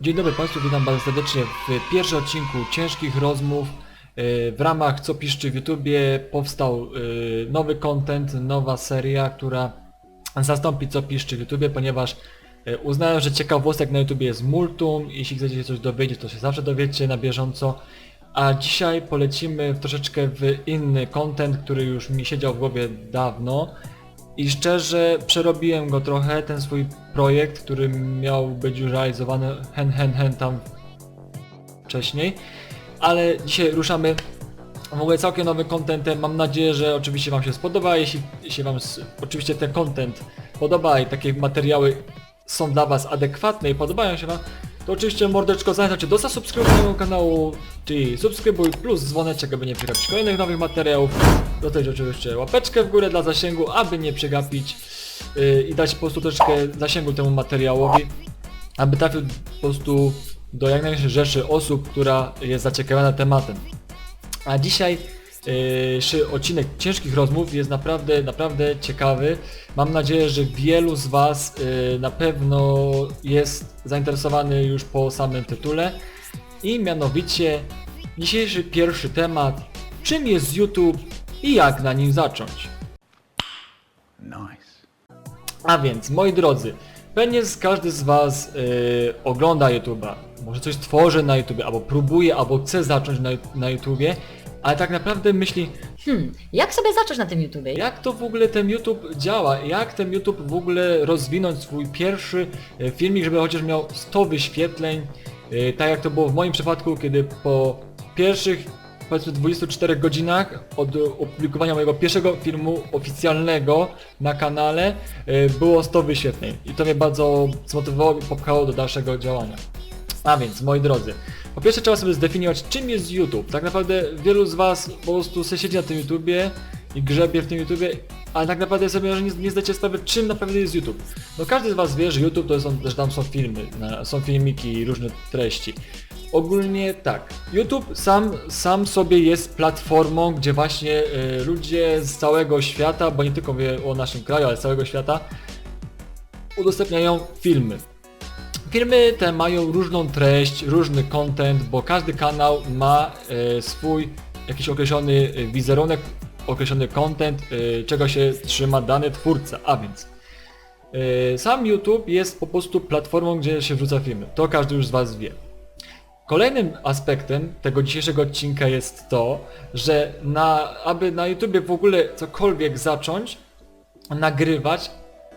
Dzień dobry Państwu, witam bardzo serdecznie w pierwszym odcinku Ciężkich Rozmów. Yy, W ramach Co Piszczy w YouTubie powstał yy, nowy content, nowa seria, która zastąpi Co Piszczy w YouTubie, ponieważ yy, uznałem, że ciekawostek na YouTubie jest multum. Jeśli chcecie się coś dowiedzieć, to się zawsze dowiecie na bieżąco. A dzisiaj polecimy troszeczkę w inny content, który już mi siedział w głowie dawno. I szczerze przerobiłem go trochę, ten swój projekt, który miał być już realizowany hen hen hen tam wcześniej. Ale dzisiaj ruszamy w ogóle całkiem nowym contentem. Mam nadzieję, że oczywiście Wam się spodoba. Jeśli, jeśli Wam oczywiście ten content podoba i takie materiały są dla Was adekwatne i podobają się Wam, to oczywiście mordeczko zachęcam Cię do zasubskrybowania mojego kanału, czyli subskrybuj plus dzwoneczek, aby nie przegapić kolejnych nowych materiałów. Do tego oczywiście łapeczkę w górę dla zasięgu, aby nie przegapić yy, i dać po prostu troszeczkę zasięgu temu materiałowi, aby trafił po prostu do jak największej rzeszy osób, która jest zaciekawiona tematem. A dzisiaj yy, odcinek ciężkich rozmów jest naprawdę, naprawdę ciekawy. Mam nadzieję, że wielu z Was yy, na pewno jest zainteresowany już po samym tytule. I mianowicie dzisiejszy pierwszy temat. Czym jest YouTube i jak na nim zacząć? Nice. A więc, moi drodzy, pewnie każdy z Was yy, ogląda YouTube'a, może coś tworzy na YouTubie, albo próbuje, albo chce zacząć na, na YouTubie, ale tak naprawdę myśli, Hmm, jak sobie zacząć na tym YouTubie? jak to w ogóle ten YouTube działa, jak ten YouTube w ogóle rozwinąć swój pierwszy e, filmik, żeby chociaż miał 100 wyświetleń, e, tak jak to było w moim przypadku, kiedy po pierwszych powiedzmy 24 godzinach od opublikowania mojego pierwszego filmu oficjalnego na kanale e, było 100 wyświetleń i to mnie bardzo zmotywowało i popchało do dalszego działania. A więc, moi drodzy, po pierwsze trzeba sobie zdefiniować, czym jest YouTube. Tak naprawdę wielu z Was po prostu se siedzi na tym YouTubie i grzebie w tym YouTubie, ale tak naprawdę sobie nie, nie zdajecie sprawy, czym naprawdę jest YouTube. No każdy z Was wie, że YouTube to są, że tam są filmy, są filmiki i różne treści. Ogólnie tak, YouTube sam, sam sobie jest platformą, gdzie właśnie y, ludzie z całego świata, bo nie tylko mówię o naszym kraju, ale z całego świata, udostępniają filmy. Filmy te mają różną treść, różny content, bo każdy kanał ma e, swój jakiś określony e, wizerunek, określony content, e, czego się trzyma dany twórca, a więc e, sam YouTube jest po prostu platformą, gdzie się wrzuca filmy. To każdy już z Was wie. Kolejnym aspektem tego dzisiejszego odcinka jest to, że na, aby na YouTubie w ogóle cokolwiek zacząć, nagrywać,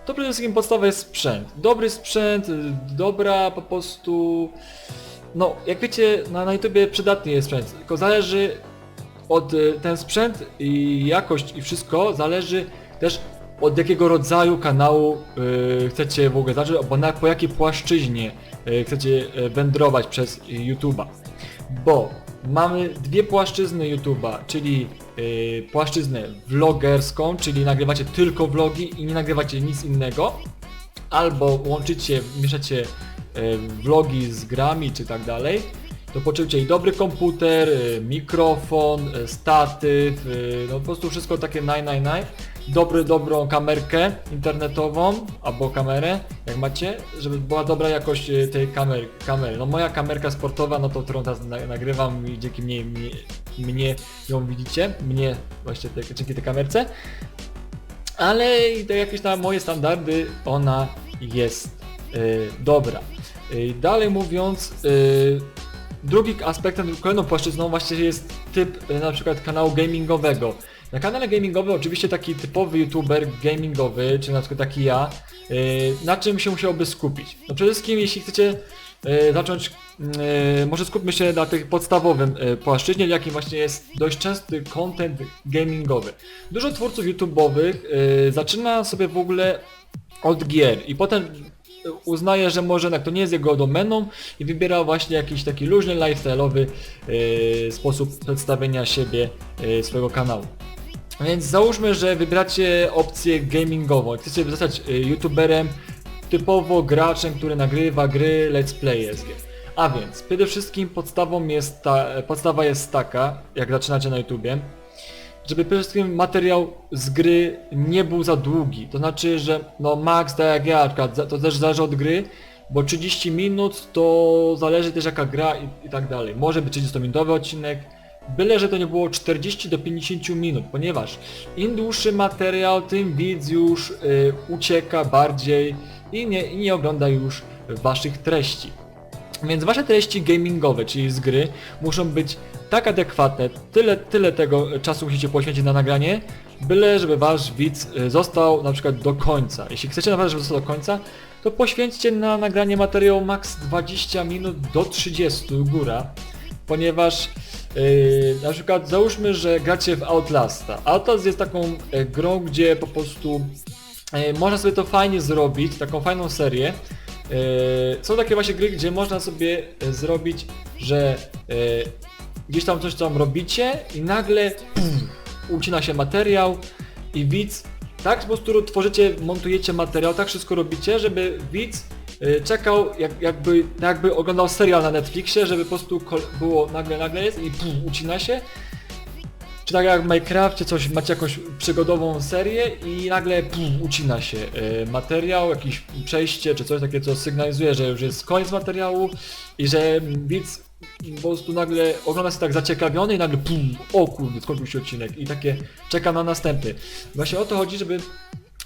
to przede wszystkim podstawa jest sprzęt. Dobry sprzęt, y, dobra po prostu... No, jak wiecie, na, na YouTubie przydatny jest sprzęt, tylko zależy od y, ten sprzęt i jakość i wszystko zależy też od jakiego rodzaju kanału y, chcecie w ogóle zacząć, albo na, po jakiej płaszczyźnie chcecie wędrować przez YouTube'a. Bo mamy dwie płaszczyzny YouTube'a, czyli y, płaszczyznę vlogerską, czyli nagrywacie tylko vlogi i nie nagrywacie nic innego, albo łączycie, mieszacie e, vlogi z grami czy tak dalej, to potrzebujecie i dobry komputer, e, mikrofon, statyw, no po prostu wszystko takie naj, naj, naj. Dobry, dobrą kamerkę internetową albo kamerę, jak macie, żeby była dobra jakość tej kamery. kamery. No moja kamerka sportowa, no to którą teraz na, nagrywam i dzięki mnie, mnie, mnie ją widzicie, mnie właśnie te, dzięki tej kamerce, ale to jakieś tam moje standardy ona jest y, dobra. Y, dalej mówiąc, y, drugim aspektem, kolejną płaszczyzną właśnie jest typ na przykład kanału gamingowego. Na kanale gamingowym oczywiście taki typowy youtuber gamingowy, czy na przykład taki ja, na czym się musiałby skupić? No przede wszystkim jeśli chcecie zacząć, y, może skupmy się na tym podstawowym y, płaszczyźnie, jakim właśnie jest dość częsty content gamingowy. Dużo twórców YouTube'owych zaczyna sobie w ogóle od gier i potem uznaje, że może jednak to nie jest jego domeną i wybiera właśnie jakiś taki luźny, lifestyle'owy sposób przedstawienia siebie, swojego kanału. Więc załóżmy, że wybracie opcję gamingową chcecie zostać youtuberem typowo graczem, który nagrywa gry let's play SG. A więc, przede wszystkim podstawą jest ta, podstawa jest taka, jak zaczynacie na YouTubie, żeby przede wszystkim materiał z gry nie był za długi. To znaczy, że no max tak jak ja, to też zależy od gry, bo 30 minut to zależy też jaka gra i, i tak dalej. Może być 30-minutowy odcinek, byle że to nie było 40 do 50 minut, ponieważ im dłuższy materiał, tym widz już y, ucieka bardziej i nie, i nie ogląda już waszych treści. Więc wasze treści gamingowe, czyli z gry, muszą być tak adekwatne, tyle, tyle tego czasu musicie poświęcić na nagranie, byle żeby wasz widz y, został na przykład do końca. Jeśli chcecie naprawdę, żeby został do końca, to poświęćcie na nagranie materiału max 20 minut do 30 góra, ponieważ yy, na przykład załóżmy, że gracie w Outlasta. Outlast jest taką e, grą, gdzie po prostu e, można sobie to fajnie zrobić, taką fajną serię. E, Są takie właśnie gry, gdzie można sobie e, zrobić, że gdzieś tam coś tam robicie i nagle puf, ucina się materiał i widz tak po prostu tworzycie, montujecie materiał, tak wszystko robicie, żeby widz czekał jak, jakby, jakby oglądał serial na Netflixie, żeby po prostu było nagle, nagle jest i puf, ucina się. Czy tak jak w Minecrafcie coś, macie jakąś przygodową serię i nagle puf, ucina się y, materiał, jakieś przejście czy coś takiego, co sygnalizuje, że już jest koniec materiału i że widz po prostu nagle ogląda się tak zaciekawiony i nagle pum, o kurde, skończył się odcinek i takie czeka na następny. Właśnie o to chodzi, żeby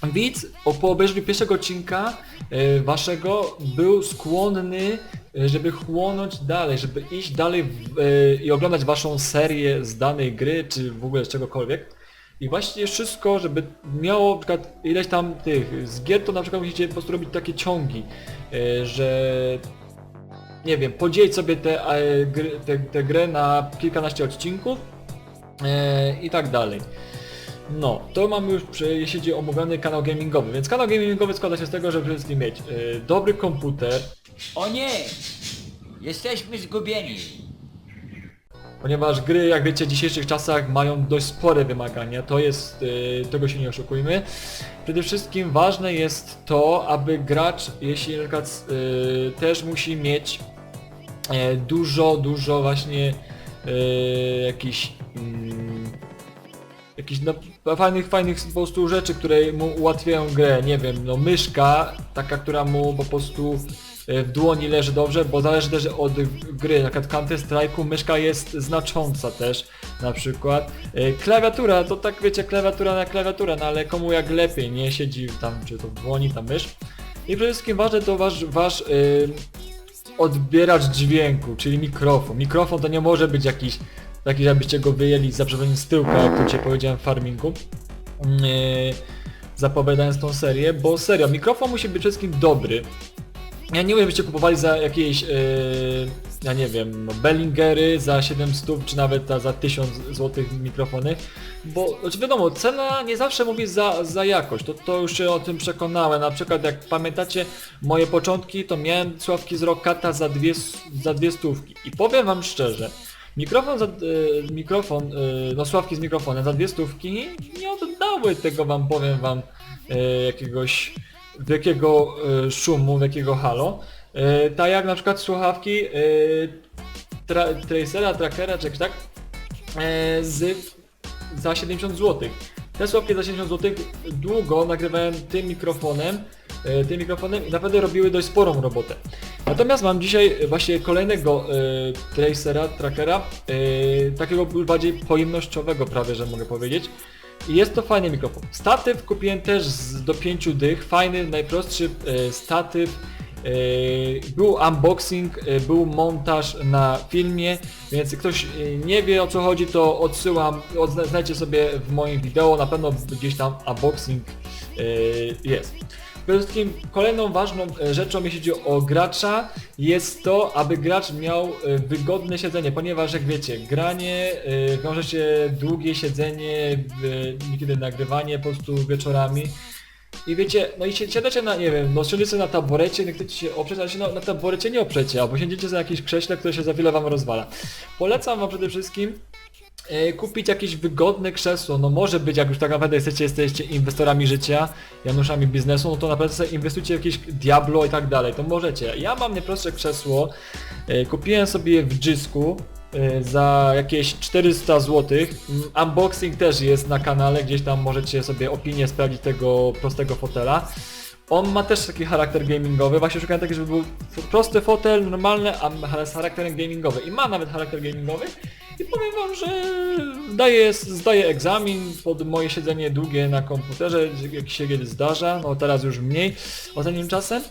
widz o, po obejrzeniu pierwszego odcinka e, waszego był skłonny, e, żeby chłonąć dalej, żeby iść dalej e, i oglądać waszą serię z danej gry, czy w ogóle z czegokolwiek. I właśnie wszystko, żeby miało na przykład ileś tam tych z gier, to na przykład musicie po prostu robić takie ciągi, że nie wiem, podzielić sobie te, e, gry, te, te grę na kilkanaście odcinków i tak dalej. No, to mamy już, przy- jeśli chodzi o omówiony kanał gamingowy, więc kanał gamingowy składa się z tego, że przede wszystkim mieć e, dobry komputer, O nie! Jesteśmy zgubieni. ponieważ gry, jak wiecie, w dzisiejszych czasach mają dość spore wymagania, to jest, e, tego się nie oszukujmy. Przede wszystkim ważne jest to, aby gracz, jeśli na przykład e, też musi mieć e, dużo, dużo właśnie e, jakichś mm, jakichś no, fajnych, fajnych po prostu rzeczy, które mu ułatwiają grę, nie wiem, no myszka, taka, która mu po prostu e, w dłoni leży dobrze, bo zależy też od gry, na przykład Counter Strike'u myszka jest znacząca też, na przykład. E, Klawiatura, to tak wiecie, klawiatura na klawiaturę, no ale komu jak lepiej, nie siedzi tam, czy to w dłoni ta mysz. I przede wszystkim ważne to wasz, wasz y, odbieracz dźwięku, czyli mikrofon. Mikrofon to nie może być jakiś taki, żebyście go wyjęli za przeproszeniem z tyłka, jak to dzisiaj powiedziałem w farmingu. Yy, zapowiadając tą serię, bo serio, mikrofon musi być wszystkim dobry. Ja nie mówię, żebyście kupowali za jakieś, yy, ja nie wiem, no, Bellingery za 700 czy nawet za, za 1000 zł mikrofony, bo znaczy wiadomo, cena nie zawsze mówi za, za jakość, to, to już się o tym przekonałem, na przykład jak pamiętacie moje początki, to miałem sławki z Rokata za dwie, za dwie stówki i powiem wam szczerze, Mikrofon, za, e, mikrofon, e, no sławki z mikrofonem za dwie stówki nie oddały tego wam, powiem wam, e, jakiegoś wielkiego e, szumu, wielkiego halo. E, tak jak na przykład słuchawki e, tra, Tracera, Trackera, czy tak, e, z, za 70 zł. Te słuchawki za 70 zł długo nagrywałem tym mikrofonem, tym mikrofonem i naprawdę robiły dość sporą robotę. Natomiast mam dzisiaj właśnie kolejnego e, tracera, trackera, e, takiego bardziej pojemnościowego prawie, że mogę powiedzieć. I jest to fajny mikrofon. Statyw kupiłem też z, do 5 dych, fajny, najprostszy e, statyw. E, był unboxing, e, był montaż na filmie, więc ktoś e, nie wie o co chodzi, to odsyłam, odzna- znajdzie sobie w moim wideo, na pewno gdzieś tam unboxing e, jest. Przede wszystkim kolejną ważną e, rzeczą, jeśli chodzi o gracza, jest to, aby gracz miał e, wygodne siedzenie, ponieważ jak wiecie, granie e, wiąże się długie siedzenie, niekiedy nagrywanie po prostu wieczorami. I wiecie, no i si- siadacie na, nie wiem, no siądziecie na taborecie, nie chcecie się oprzeć, ale się na, na taborecie nie oprzecie, albo siądziecie na jakieś krześle, które się za chwilę wam rozwala. Polecam wam przede wszystkim kupić jakieś wygodne krzesło, no może być, jak już tak naprawdę jesteście, jesteście inwestorami życia, Januszami biznesu, no to naprawdę sobie inwestujcie w jakieś Diablo i tak dalej, to możecie. Ja mam najprostsze krzesło, e, kupiłem sobie w Dżisku e, za jakieś 400 zł. Mm, Unboxing też jest na kanale, gdzieś tam możecie sobie opinię sprawdzić tego prostego fotela. on ma też taki charakter gamingowy, właśnie szukałem taki, żeby był prosty fotel, normalny, a z charakterem gamingowym. I ma nawet charakter gamingowy. I powiem wam, że zdaję, zdaję egzamin pod moje siedzenie długie na komputerze, jak się kiedy zdarza, no teraz już mniej ostatnim czasem.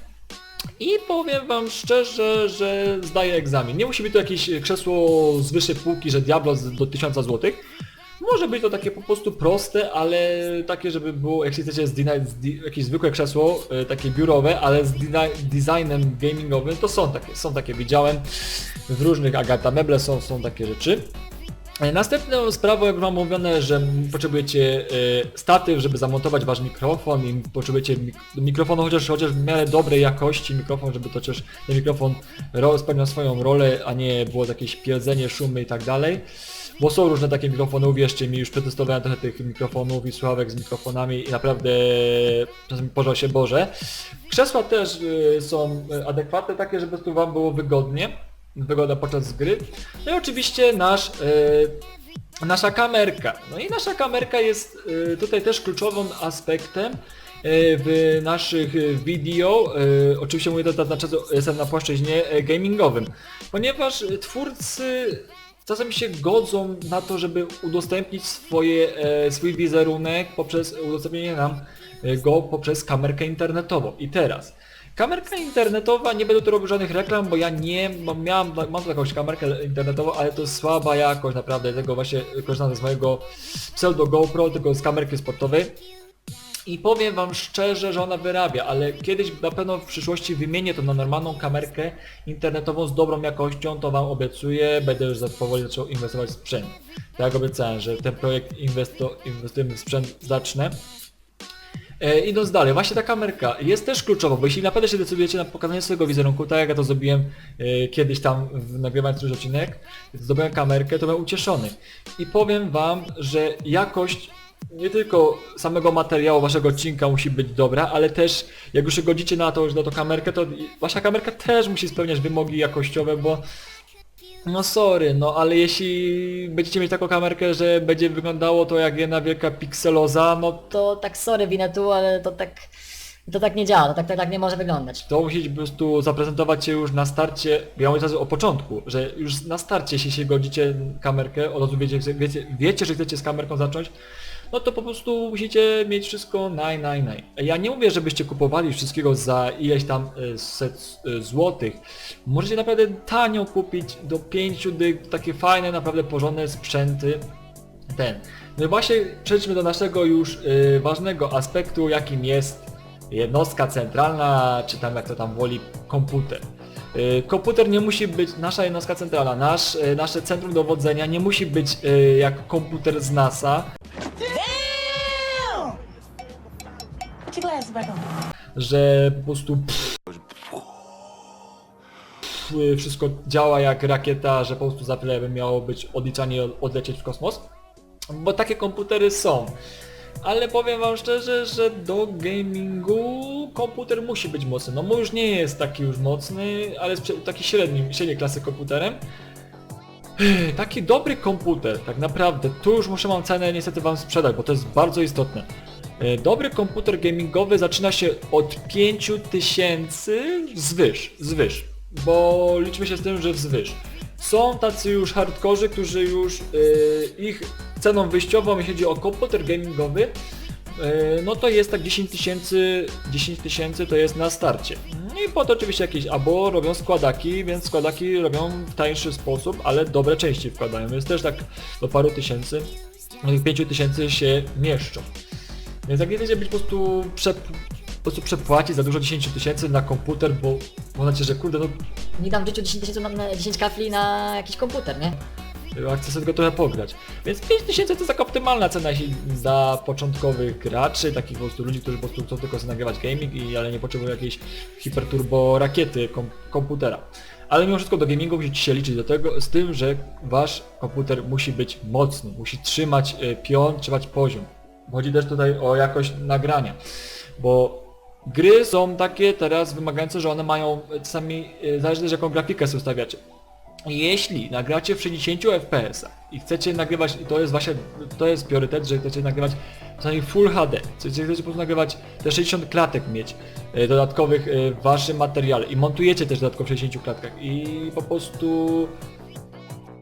I powiem wam szczerze, że zdaję egzamin. Nie musi być to jakieś krzesło z wyższej półki, że Diablo do 1000 zł. Może być to takie po prostu proste, ale takie, żeby było, jak chcecie, jakieś zwykłe krzesło, e, takie biurowe, ale z designem gamingowym, to są takie, są takie, widziałem w różnych Agata Meble są, są takie rzeczy. E, Następną sprawą, jak wam mówione, że potrzebujecie e, statyw, żeby zamontować wasz mikrofon i potrzebujecie mikrofonu chociaż, chociaż w miarę dobrej jakości mikrofon, żeby to chociaż ten mikrofon ro- spełniał swoją rolę, a nie było jakieś pierdzenie, szumy i tak dalej. Bo są różne takie mikrofony, uwierzcie mi, już przetestowałem trochę tych mikrofonów i słuchawek z mikrofonami i naprawdę czasem pożał się Boże. Krzesła też y, są y, adekwatne, takie, żeby tu wam było wygodnie, wygoda podczas gry. No i oczywiście nasz, y, nasza kamerka. No i nasza kamerka jest tutaj też kluczowym aspektem w naszych video, oczywiście mówię to na, jestem na płaszczyźnie gamingowym, ponieważ twórcy czasem się godzą na to, żeby udostępnić swoje, e, swój wizerunek poprzez udostępnienie nam e, go poprzez kamerkę internetową. I teraz, kamerka internetowa, nie będę tu robił żadnych reklam, bo ja nie mam, mam tu jakąś kamerkę internetową, ale to jest słaba jakość naprawdę, tego właśnie korzystam z mojego pseudo GoPro, tylko z kamerki sportowej. I powiem wam szczerze, że ona wyrabia, ale kiedyś na pewno w przyszłości wymienię to na normalną kamerkę internetową z dobrą jakością, to wam obiecuję, będę już za powoli zaczął inwestować w sprzęt. Tak jak obiecałem, że ten projekt inwestujemy w sprzęt zacznę. E, idąc dalej, właśnie ta kamerka jest też kluczowa, bo jeśli naprawdę się decydujecie na pokazanie swojego wizerunku, tak jak ja to zrobiłem e, kiedyś tam w, nagrywając któryś odcinek, zdobyłem kamerkę, to byłem ucieszony. I powiem wam, że jakość nie tylko samego materiału waszego odcinka musi być dobra, ale też jak już się godzicie na to, na to kamerkę, to wasza kamerka też musi spełniać wymogi jakościowe, bo no sorry, no ale jeśli będziecie mieć taką kamerkę, że będzie wyglądało to jak jedna wielka pikseloza, no To tak sorry winę tu, ale to tak... To tak nie działa, to tak, to tak nie może wyglądać. to musicie po prostu zaprezentować się już na starcie, ja mówię o początku, że już na starcie, jeśli się godzicie kamerkę, od razu wiecie, wiecie, wiecie, że chcecie z kamerką zacząć, no to po prostu musicie mieć wszystko naj, naj, naj. Ja nie mówię, żebyście kupowali wszystkiego za ileś tam e, set e, złotych. Możecie naprawdę tanio kupić do 5 dyk, takie fajne, naprawdę porządne sprzęty. Ten. No i właśnie przejdźmy do naszego już y, ważnego aspektu, jakim jest jednostka centralna, czy tam jak to tam woli, komputer. Y, komputer nie musi być, nasza jednostka centralna, nasz, y, nasze centrum dowodzenia nie musi być y, jak komputer z NASA, że po prostu pff, pff, wszystko działa jak rakieta, że po prostu za chwilę by miało być odliczanie odlecieć w kosmos. Bo takie komputery są. Ale powiem wam szczerze, że do gamingu komputer musi być mocny. No mój już nie jest taki już mocny, ale jest taki średni, średniej klasy komputerem. Taki dobry komputer, tak naprawdę, tu już muszę mam cenę niestety wam sprzedać, bo to jest bardzo istotne. E, Dobry komputer gamingowy zaczyna się od 5000 zwyż, zwyż, bo liczmy się z tym, że wzwyż. Są tacy już hardkorzy, którzy już e, ich ceną wyjściową, jeśli chodzi o komputer gamingowy, no to jest tak 10 tysięcy, 10 tysięcy to jest na starcie. No i po to oczywiście jakieś, albo robią składaki, więc składaki robią w tańszy sposób, ale dobre części wkładają, więc też tak do paru tysięcy, i 5 tysięcy się mieszczą. Więc jak nie chcecie być po prostu, prze, po prostu przepłacić za dużo 10 tysięcy na komputer, bo uznacie, że kurde, no Nie dam w życiu 10 tysięcy na 10 kafli na jakiś komputer, nie? Ja chcę sobie tylko trochę pograć. Więc 5 tysięcy to jest taka optymalna cena jeśli dla początkowych graczy, takich po prostu ludzi, którzy po prostu chcą tylko sobie nagrywać gaming, i, ale nie potrzebują jakiejś hiperturbo rakiety kom, komputera. Ale mimo wszystko do gamingu musicie się liczyć do tego, z tym, że wasz komputer musi być mocny, musi trzymać y, pion, trzymać poziom. Chodzi też tutaj o jakość nagrania, bo gry są takie teraz wymagające, że one mają y, czasami, y, zależy też jaką grafikę sobie ustawiacie. Jeśli nagracie w 60 fps i chcecie nagrywać, i to jest właśnie, to jest priorytet, że chcecie nagrywać czasami Full HD, co chcecie po prostu nagrywać te 60 klatek mieć e, dodatkowych e, w waszym materiale i montujecie też dodatkowo w 60 klatkach i po prostu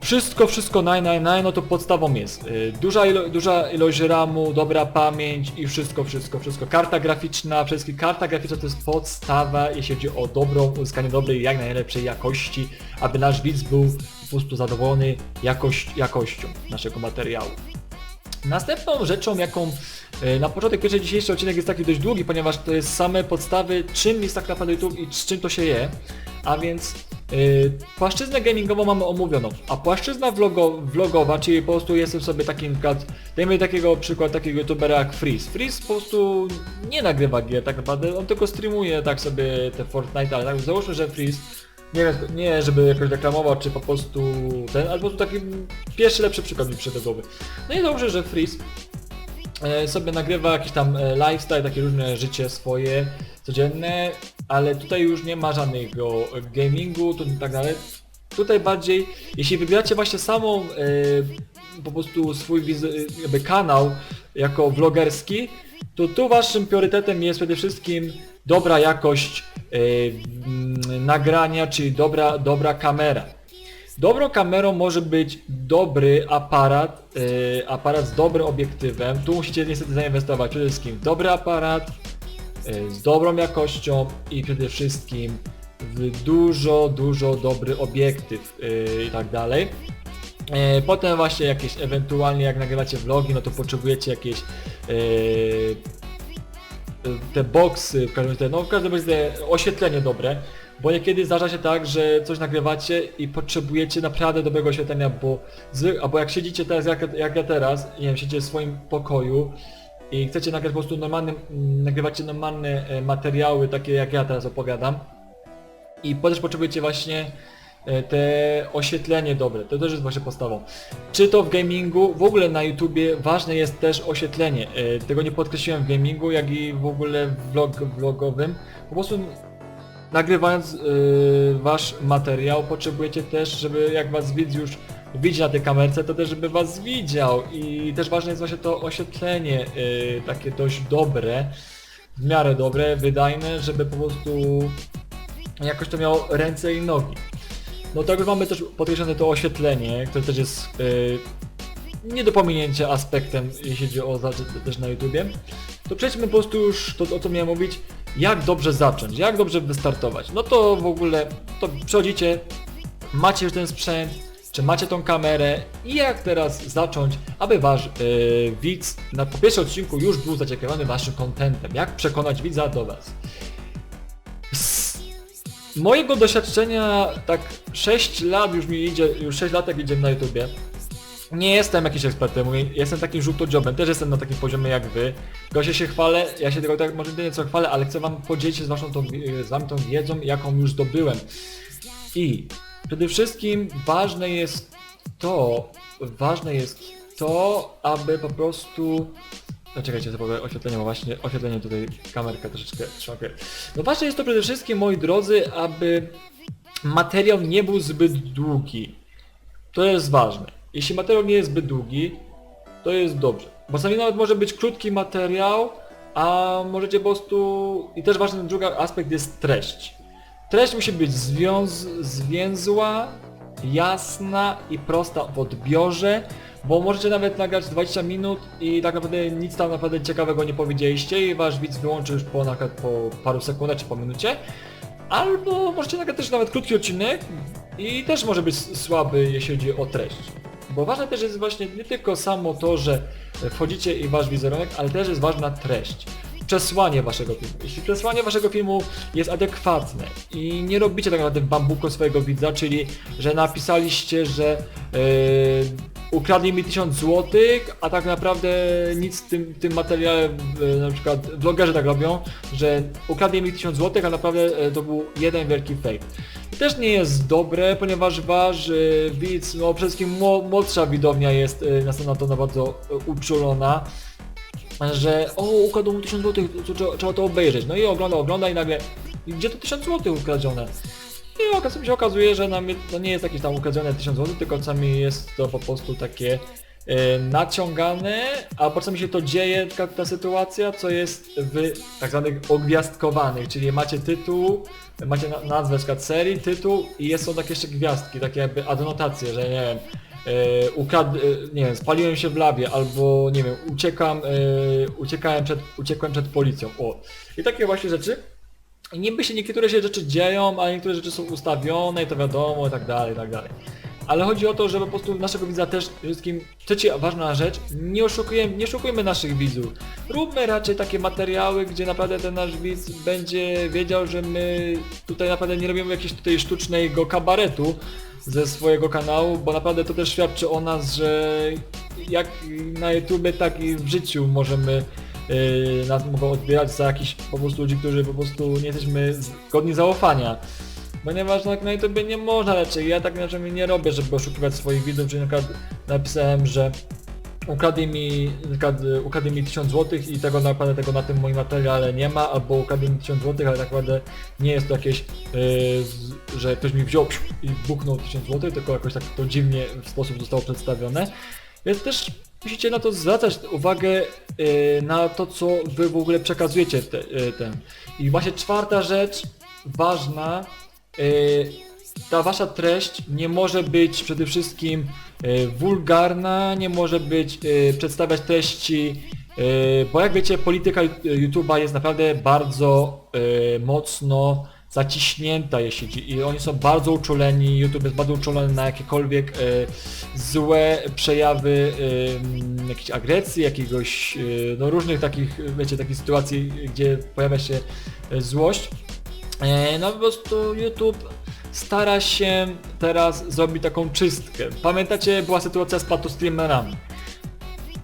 wszystko, wszystko naj, naj, naj, no to podstawą jest. Y, Duża, ilo, duża ilość RAMu, dobra pamięć i wszystko, wszystko, wszystko. Karta graficzna, przede wszystkim karta graficzna to jest podstawa, jeśli chodzi o dobrą, uzyskanie dobrej, jak najlepszej jakości, aby nasz widz był po prostu zadowolony jakość, jakością naszego materiału. Następną rzeczą, jaką e, na początek pierwszy dzisiejszy odcinek jest taki dość długi, ponieważ to jest same podstawy, czym jest tak naprawdę YouTube i z czym to się je, a więc e, płaszczyznę gamingową mamy omówioną, a płaszczyzna vlogo, vlogowa, czyli po prostu jestem sobie takim, przykład, dajmy takiego przykład takiego youtubera jak Freeze. Freeze po prostu nie nagrywa gier tak naprawdę, on tylko streamuje tak sobie te Fortnite, ale tak, załóżmy, że Freeze nie, nie żeby jakoś reklamował, czy po prostu ten, ale po prostu taki pierwszy lepszy przykład mi przyszedł do głowy. No i dobrze, że Freeze e, sobie nagrywa jakiś tam e, lifestyle, takie różne życie swoje codzienne, ale tutaj już nie ma żadnego gamingu, i tak dalej. Tutaj bardziej, jeśli wybieracie właśnie samą e, po prostu swój jakby kanał jako vlogerski, to tu waszym priorytetem jest przede wszystkim dobra jakość e, nagrania, czyli dobra, dobra kamera. Dobrą kamerą może być dobry aparat, e, aparat z dobrym obiektywem. Tu musicie niestety zainwestować przede wszystkim dobry aparat, z dobrą jakością i przede wszystkim w dużo, dużo dobry obiektyw e, i tak dalej. E, Potem właśnie jakieś ewentualnie jak nagrywacie vlogi, no to potrzebujecie jakieś e, te boksy, w każdym razie, no w każdym razie oświetlenie dobre, bo niekiedy zdarza się tak, że coś nagrywacie i potrzebujecie naprawdę dobrego oświetlenia, bo albo jak siedzicie teraz jak, jak ja teraz, nie wiem, siedzicie w swoim pokoju i chcecie nagrać po prostu normalne, mm, nagrywacie normalne e, materiały, takie jak ja teraz opowiadam i też potrzebujecie właśnie e, te oświetlenie dobre, to też jest właśnie podstawą. Czy to w gamingu, w ogóle na YouTubie ważne jest też oświetlenie. E, Tego nie podkreśliłem w gamingu, jak i w ogóle w vlog, vlogowym. Po prostu nagrywając wasz materiał potrzebujecie też, żeby jak was widz już widzi na tej kamerce, to też żeby was widział i też ważne jest właśnie to oświetlenie e, takie dość dobre, w miarę dobre, wydajne, żeby po prostu jakoś to miało ręce i nogi. No tak mamy też podkreślone to oświetlenie, które też jest yy, nie do pominięcia aspektem, jeśli chodzi o zadanie też na YouTubie. To przejdźmy po prostu już to, o co miałem mówić, jak dobrze zacząć, jak dobrze wystartować. No to w ogóle, to przechodzicie, macie już ten sprzęt, czy macie tą kamerę i jak teraz zacząć, aby wasz yy, widz na po pierwszym odcinku już był zaciekawiony waszym kontentem, jak przekonać widza do was. Z mojego doświadczenia tak 6 lat już mi idzie, już 6 lat jak idzie na YouTubie. Nie jestem jakiś ekspertem, mówię, jestem takim żółtodziobem, też jestem na takim poziomie jak wy. Tylko się chwalę, ja się tego tak może nie co chwalę, ale chcę wam podzielić się z, waszą tą, z wami tą wiedzą, jaką już zdobyłem. I przede wszystkim ważne jest to, ważne jest to, aby po prostu no czekajcie, powiem oświetlenie, bo właśnie oświetlenie tutaj, kamerka troszeczkę szokuje. No ważne jest to przede wszystkim, moi drodzy, aby materiał nie był zbyt długi. To jest ważne. Jeśli materiał nie jest zbyt długi, to jest dobrze. Bo czasami nawet może być krótki materiał, a możecie po prostu... I też ważny drugi aspekt jest treść. Treść musi być zwięzła, jasna i prosta w odbiorze, bo możecie nawet nagrać 20 minut i tak naprawdę nic tam naprawdę ciekawego nie powiedzieliście i wasz widz wyłączy już po, po paru sekundach czy po minucie. Albo możecie nagrać też nawet krótki odcinek i też może być słaby jeśli chodzi o treść. Bo ważne też jest właśnie nie tylko samo to, że wchodzicie i wasz wizerunek, ale też jest ważna treść. Przesłanie waszego filmu. Jeśli przesłanie waszego filmu jest adekwatne i nie robicie tak naprawdę bambuko swojego widza, czyli że napisaliście, że yy, ukradli mi 1000 złotych, a tak naprawdę nic w tym, tym materiale, yy, na przykład vlogerzy tak robią, że ukradli mi 1000 złotych, a naprawdę yy, to był jeden wielki fake. Też nie jest dobre, ponieważ wasz yy, widz, no przede wszystkim mło- młodsza widownia jest na to na bardzo uczulona, że o ukradł mu 1000 złotych, to trzeba, to obejrzeć. No i ogląda, ogląda i nagle gdzie to 1000 złotych ukradzione? I okazuje się okazuje, że to nie jest jakieś tam ukradzione 1000 zł, tylko czasami jest to po prostu takie e, naciągane, a po co mi się to dzieje, taka ta sytuacja, co jest w tak zwanych ogwiazdkowanych, czyli macie tytuł, macie na, nazwę na serii, tytuł i jest, są takie jeszcze gwiazdki, takie jakby adnotacje, że nie wiem, e, e, nie wiem, spaliłem się w labie, albo nie wiem, uciekam, e, uciekałem przed, uciekłem przed policją, o. I takie właśnie rzeczy. I niby się niektóre się rzeczy dzieją, a niektóre rzeczy są ustawione i to wiadomo i tak dalej, i tak dalej. Ale chodzi o to, że po prostu naszego widza też wszystkim, trzecia ważna rzecz, nie oszukujemy, nie oszukujmy naszych widzów. Róbmy raczej takie materiały, gdzie naprawdę ten nasz widz będzie wiedział, że my tutaj naprawdę nie robimy jakiegoś tutaj sztucznego kabaretu ze swojego kanału, bo naprawdę to też świadczy o nas, że jak na YouTubie, tak i w życiu możemy yy, nas mogą odbierać za jakichś po prostu ludzi, którzy po prostu nie jesteśmy godni zaufania. Ponieważ no, na YouTube nie można raczej, ja tak raczej nie robię, żeby oszukiwać swoich widzów, czyli na przykład napisałem, że ukradli mi, na przykład, ukradli mi 1000 zł i tego naprawdę tego na tym moim materiale nie ma, albo ukradli mi 1000 zł, ale tak naprawdę nie jest to jakieś, yy, że ktoś mi wziął i buchnął 1000 zł, tylko jakoś tak to dziwnie w sposób zostało przedstawione. Więc też musicie na to zwracać uwagę yy, na to, co wy w ogóle przekazujecie te, yy, ten. I właśnie czwarta rzecz, ważna, ta wasza treść nie może być przede wszystkim yy, wulgarna, nie może być, yy, przedstawiać treści, bo jak wiecie, polityka YouTube'a jest naprawdę bardzo mocno zaciśnięta, jeśli i oni są bardzo uczuleni, YouTube jest bardzo uczulony na jakiekolwiek e, złe przejawy e, jakiejś agresji, jakiegoś, e, no różnych takich, wiecie, takich sytuacji, gdzie pojawia się e, złość. E, no po prostu YouTube stara się teraz zrobić taką czystkę. Pamiętacie, była sytuacja z patostreamerami.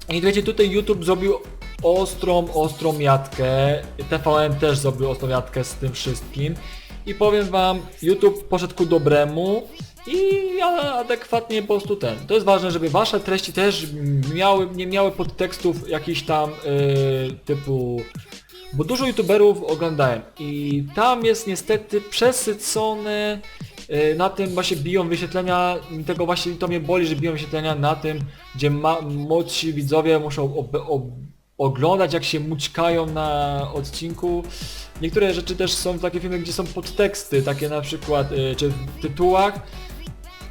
I wiecie, tutaj YouTube zrobił ostrą, ostrą jatkę, TVN też zrobił ostrą jatkę z tym wszystkim i powiem wam, YouTube poszedł ku dobremu i adekwatnie po prostu ten. To jest ważne, żeby wasze treści też miały, nie miały podtekstów jakichś tam yy, typu bo dużo youtuberów oglądałem i tam jest niestety przesycone y, na tym właśnie biją wyświetlenia, tego właśnie to mnie boli, że biją wyświetlenia na tym, gdzie ma, młodsi widzowie muszą ob, ob, oglądać jak się mućkają na odcinku. Niektóre rzeczy też są takie filmy, gdzie są podteksty, takie na przykład, y, czy w tytułach,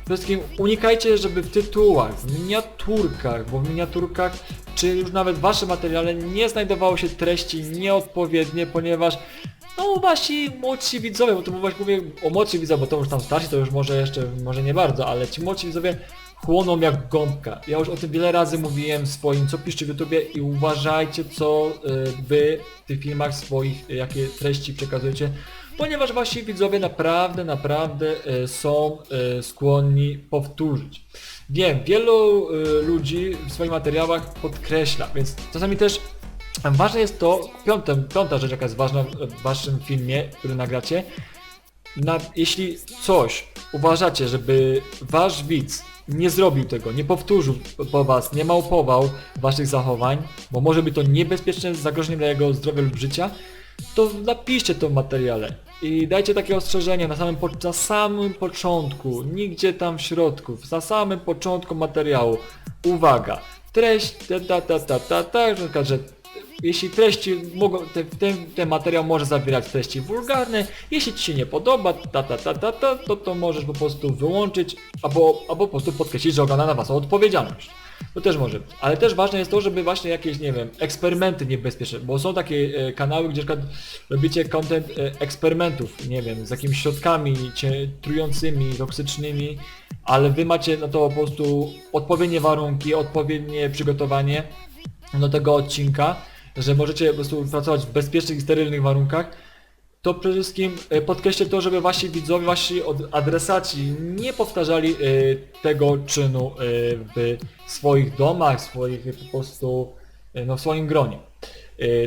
Przede wszystkim unikajcie, żeby w tytułach, w miniaturkach, bo w miniaturkach, czy już nawet w waszym materiale nie znajdowało się treści nieodpowiednie, ponieważ no właśnie młodsi widzowie, bo to właśnie mówię o młodszych widzach, bo to już tam starsi, to już może jeszcze, może nie bardzo, ale ci młodsi widzowie chłoną jak gąbka. Ja już o tym wiele razy mówiłem swoim, co piszcie w YouTubie i uważajcie, co y, wy w tych filmach swoich, jakie treści przekazujecie, ponieważ wasi widzowie naprawdę, naprawdę y, są y, skłonni powtórzyć. Wiem, wielu y, ludzi w swoich materiałach podkreśla, więc czasami też ważne jest to, piąte, piąta rzecz jaka jest ważna w waszym filmie, który nagracie, na, jeśli coś uważacie, żeby wasz widz nie zrobił tego, nie powtórzył po was, nie małpował waszych zachowań, bo może być to niebezpieczne z zagrożeniem dla jego zdrowia lub życia, to napiszcie to w materiale i dajcie takie ostrzeżenie na samym, po, na samym początku, nigdzie tam w środku, na samym początku materiału. Uwaga, treść, ta ta ta ta ta, ta że przykład, że jeśli treści mogą, te, ten, ten materiał może zawierać treści wulgarne, jeśli Ci się nie podoba, ta, ta, ta, ta, ta, to to możesz po prostu wyłączyć, albo, albo po prostu podkreślić, że ogląda na Was odpowiedzialność. To też może. Ale też ważne jest to, żeby właśnie jakieś, nie wiem, eksperymenty niebezpieczne, bo są takie e, kanały, gdzie robicie content e, eksperymentów, nie wiem, z jakimiś środkami cię, trującymi, toksycznymi, ale wy macie na to po prostu odpowiednie warunki, odpowiednie przygotowanie do tego odcinka, że możecie po prostu pracować w bezpiecznych i sterylnych warunkach, to przede wszystkim e, podkreślcie to, żeby wasi widzowie, wasi adresaci nie powtarzali e, tego czynu e, w swoich domach, swoich po prostu, no w swoim gronie.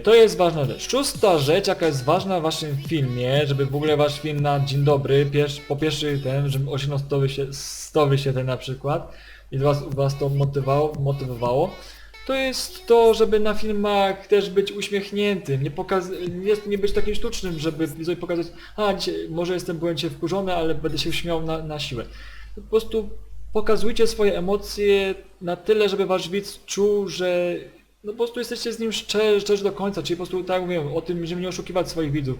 To jest ważna rzecz. Szósta rzecz, jaka jest ważna w waszym filmie, żeby w ogóle wasz film na dzień dobry, pier po pierwszy ten, żeby osiągnął 100, wyświe 100 wyświetleń na przykład i was, was to motywowało, motywowało, to jest to, żeby na filmach też być uśmiechniętym, nie, pokaz nie, nie być takim sztucznym, żeby widzowie pokazać, a dzisiaj, może jestem byłem cię wkurzony, ale będę się śmiał na, na siłę. Po prostu pokazujcie swoje emocje na tyle, żeby wasz widz czuł, że no po prostu jesteście z nim szczerzy do końca, czyli po prostu tak jak mówiłem, o tym, żeby nie oszukiwać swoich widzów.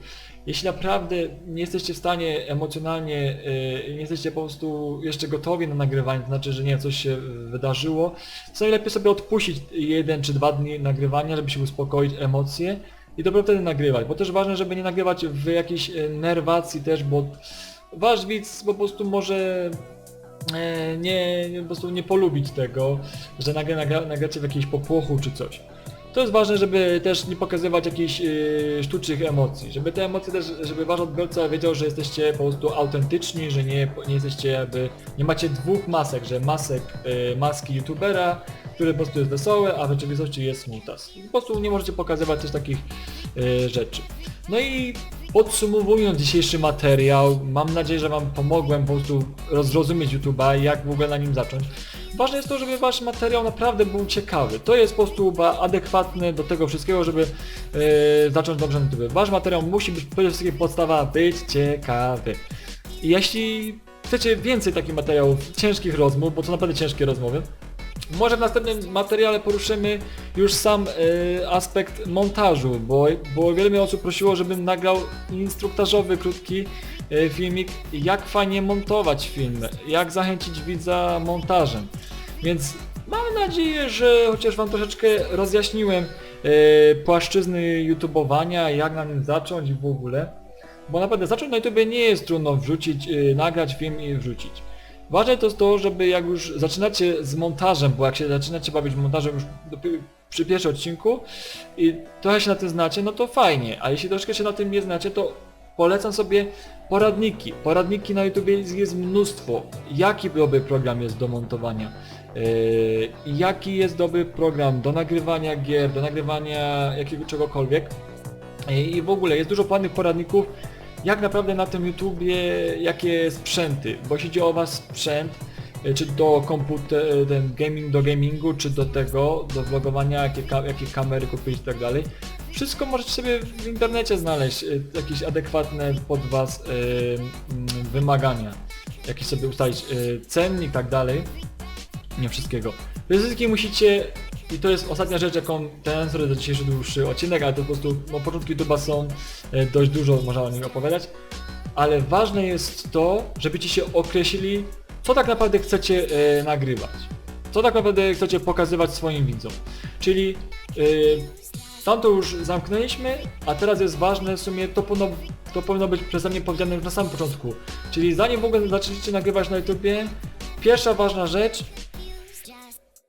Jeśli naprawdę nie jesteście w stanie emocjonalnie, yy, nie jesteście po prostu jeszcze gotowi na nagrywanie, to znaczy, że nie coś się wydarzyło, to najlepiej sobie odpuścić jeden czy dwa dni nagrywania, żeby się uspokoić emocje i dopiero wtedy nagrywać, bo też ważne, żeby nie nagrywać w jakiejś e, nerwacji też, bo wasz widz po prostu może e, nie, po prostu nie polubić tego, że nagle nagra, nagracie w jakiejś popłochu czy coś. To jest ważne, żeby też nie pokazywać jakichś e, sztucznych emocji, żeby te emocje też, żeby wasz odbiorca wiedział, że jesteście po prostu autentyczni, że nie, nie jesteście jakby, nie macie dwóch masek, że masek, e, maski youtubera, który po prostu jest wesoły, a w rzeczywistości jest smutas. I Po prostu nie możecie pokazywać też takich e, rzeczy. No i podsumowując dzisiejszy materiał, mam nadzieję, że Wam pomogłem po prostu rozrozumieć YouTube'a, jak w ogóle na nim zacząć. Ważne jest to, żeby Wasz materiał naprawdę był ciekawy. To jest po prostu adekwatny do tego wszystkiego, żeby e, zacząć dobrze YouTube. Wasz materiał musi być przede wszystkim podstawa być ciekawy. I jeśli chcecie więcej takich materiałów, ciężkich rozmów, bo to naprawdę ciężkie rozmowy, może w następnym materiale poruszymy już sam e, aspekt montażu, bo, bo wiele mnie osób prosiło, żebym nagrał instruktażowy, krótki filmik, jak fajnie montować filmy, jak zachęcić widza montażem. Więc mam nadzieję, że chociaż Wam troszeczkę rozjaśniłem e, płaszczyzny YouTubeowania, jak na nim zacząć w ogóle. Bo naprawdę zacząć na YouTube nie jest trudno wrzucić, e, nagrać film i wrzucić. Ważne to jest to, żeby jak już zaczynacie z montażem, bo jak się zaczynacie bawić montażem już przy pierwszym odcinku i trochę się na tym znacie, no to fajnie, a jeśli troszkę się na tym nie znacie, to polecam sobie poradniki. Poradniki na YouTube jest, mnóstwo. Jaki dobry program jest do montowania? Yy, jaki jest dobry program do nagrywania gier, do nagrywania jakiego czegokolwiek? I i w ogóle jest dużo ładnych poradników, jak naprawdę na tym YouTubie, jakie sprzęty, bo jeśli o was sprzęt, y, czy do komputer, ten gaming do gamingu, czy do tego, do vlogowania, jakie, jakie kamery kupić i tak dalej. Wszystko możecie sobie w internecie znaleźć, y, jakieś adekwatne pod was y, mm, wymagania, jakieś sobie ustalić y, cennik i tak dalej. Nie wszystkiego. Przede wszystkim musicie, i to jest ostatnia rzecz, jaką ten, sorry za dzisiejszy dłuższy odcinek, ale to po prostu, no początki YouTube'a są e, dość dużo, można o nich opowiadać, ale ważne jest to, żebyście się określili, co tak naprawdę chcecie nagrywać. Co tak naprawdę chcecie pokazywać swoim widzom. Czyli to już zamknęliśmy, a teraz jest ważne w sumie, to powinno, to powinno być przeze mnie powiedziane już na samym początku. Czyli zanim w ogóle zaczniecie nagrywać na YouTubie, pierwsza ważna rzecz,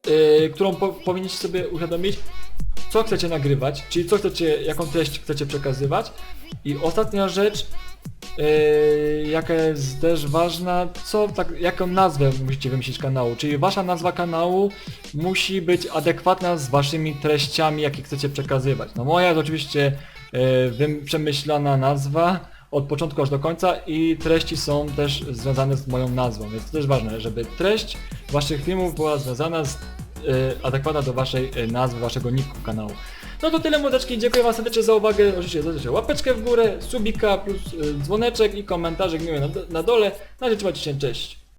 yy, którą po, powinniście sobie uświadomić, co chcecie nagrywać, czyli co chcecie, jaką treść chcecie przekazywać. I ostatnia rzecz, yy, jaka jest też ważna, co tak, jaką nazwę musicie wymyślić kanału, czyli wasza nazwa kanału musi być adekwatna z waszymi treściami, jakie chcecie przekazywać. No moja jest oczywiście yy, przemyślana nazwa, od początku aż do końca i treści są też związane z moją nazwą, więc to też ważne, żeby treść waszych filmów była związana z, y, adekwatna do waszej y, nazwy, waszego niku kanału. No to tyle młodeczki, dziękuję wam serdecznie za uwagę, oczywiście zostawcie łapeczkę w górę, subika plus y, dzwoneczek i komentarzek miły na, na dole. Na razie trzymajcie się, cześć!